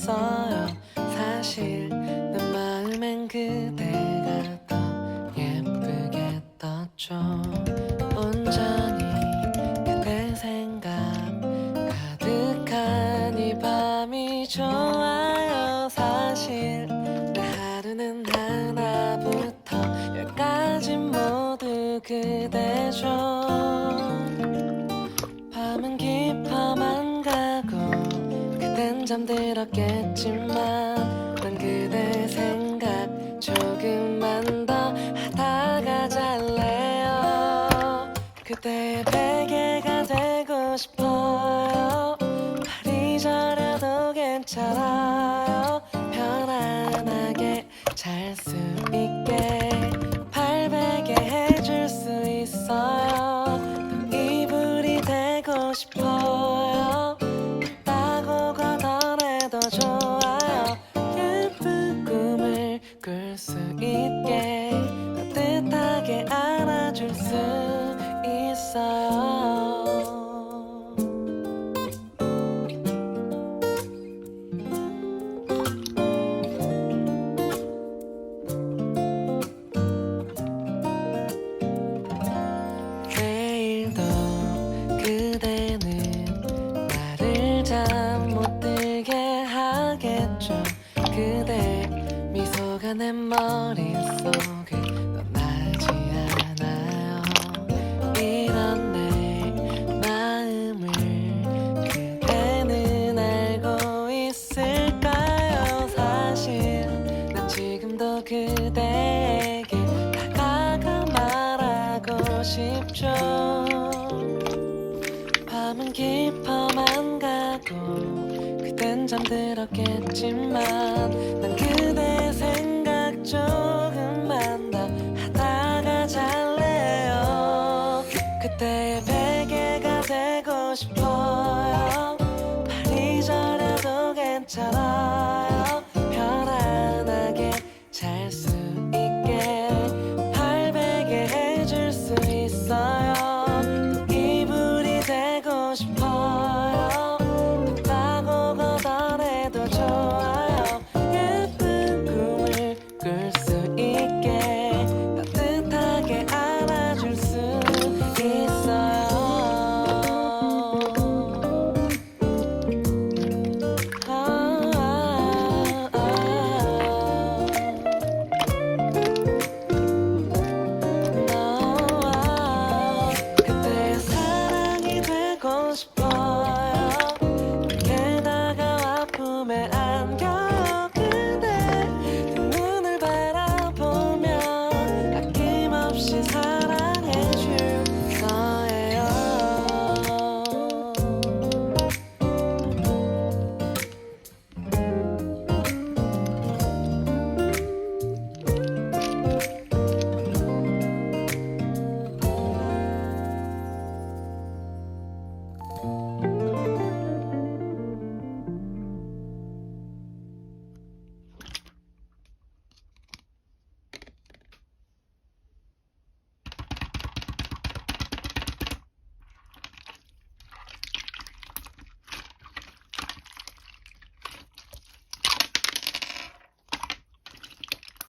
있었어요. 사실 내 마음엔 그대가 더 예쁘게 떴죠. 온전히 그대 생각 가득한 이 밤이 좋아요. 사실 내 하루는 하나부터 열까지 모두 그대죠 잠들었겠지만 난 그대 생각 조금만 더 하다가 잘래요. 그대의 잠못 들게 하겠죠. 그대 미소가 내 머릿속을 떠나지 않아요. 이런 내 마음을 그대는 알고 있을까요? 사실 난 지금도 그대에게 다가가 말하고 싶죠. 밤은 깊어만 가 고 그댄 잠들었겠지만 난 그대 생각 조금만 더 하다가 잘래요. 그때의 베개가 되고 싶어요. 발이 저려도 괜찮아요